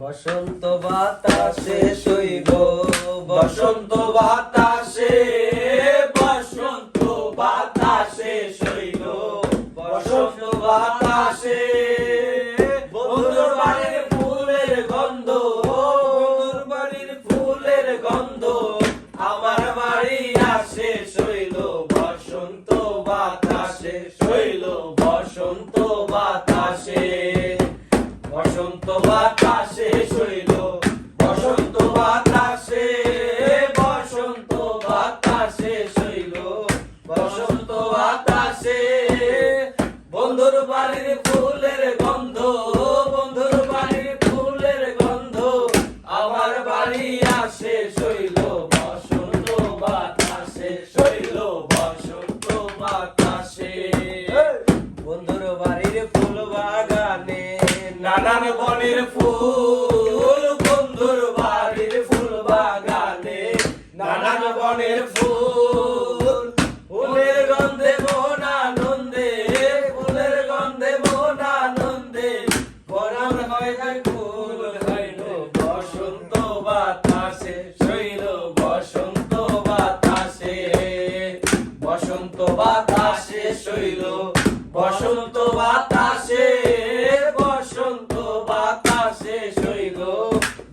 বসন্ত বাতাসে শৈব, বসন্ত বাতাসে বসন্ত বাতাসে শৈব। বসন্ত বাতাসে ফুলের গন্ধ বাড়ির ফুলের গন্ধ, আমার বাড়ি বসন্ত বাতাসে বসন্ত বাতাসে। বসন্ত বাতাসে শৈল বাতাসে বসন্ত বাতাসে বসন্ত বাতাসে শৈল।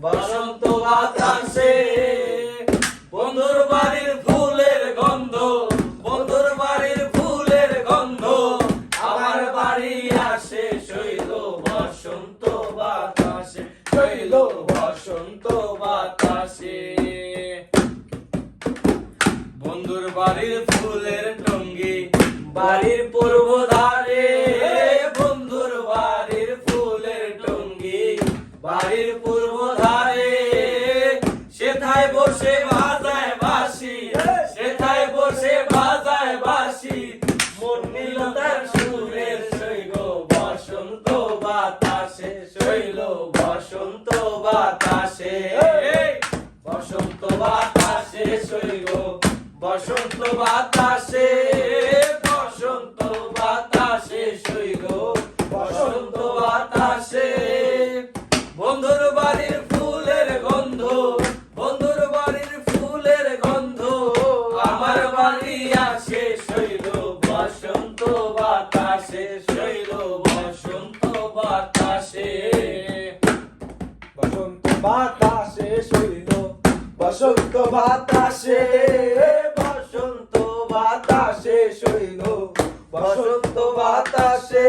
বসন্ত বাতাসে, বন্ধুর বাড়ির ফুলের গন্ধ, বন্ধুর বাড়ির ফুলের গন্ধ, আমার বাড়ি আসে শৈল, বসন্ত বাতাসে, শৈল, বসন্ত বাতাসে। বন্ধুর বাড়ির ফুলের বাড়ির পূর্ব ধারে বন্ধুর বাড়ির ফুলের টঙ্গি। বাড়ির পূর্ব ধারে সেথায় বসে বাজায় বাসি সেথায় বসে বাজায় বাসি তার সুরের শৈল বসন্ত বাতাসে শৈল বসন্ত বাতাসে। বসন্ত বাতাসে শৈল বসন্ত বাতাসে বাতাসে শৈল। বসন্ত বাতাসে বসন্ত বাতাসে শৈল। বসন্ত বাতাসে,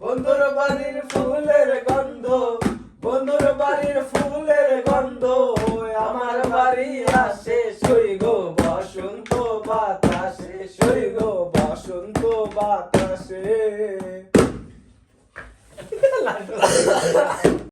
বন্ধুর বাড়ির ফুলের গন্ধ, বন্ধুর বাড়ির ফুলের গন্ধ, আমার বাড়ি আসে শৈল। বসন্ত বাতাসে শৈল, বসন্ত বাতাসে।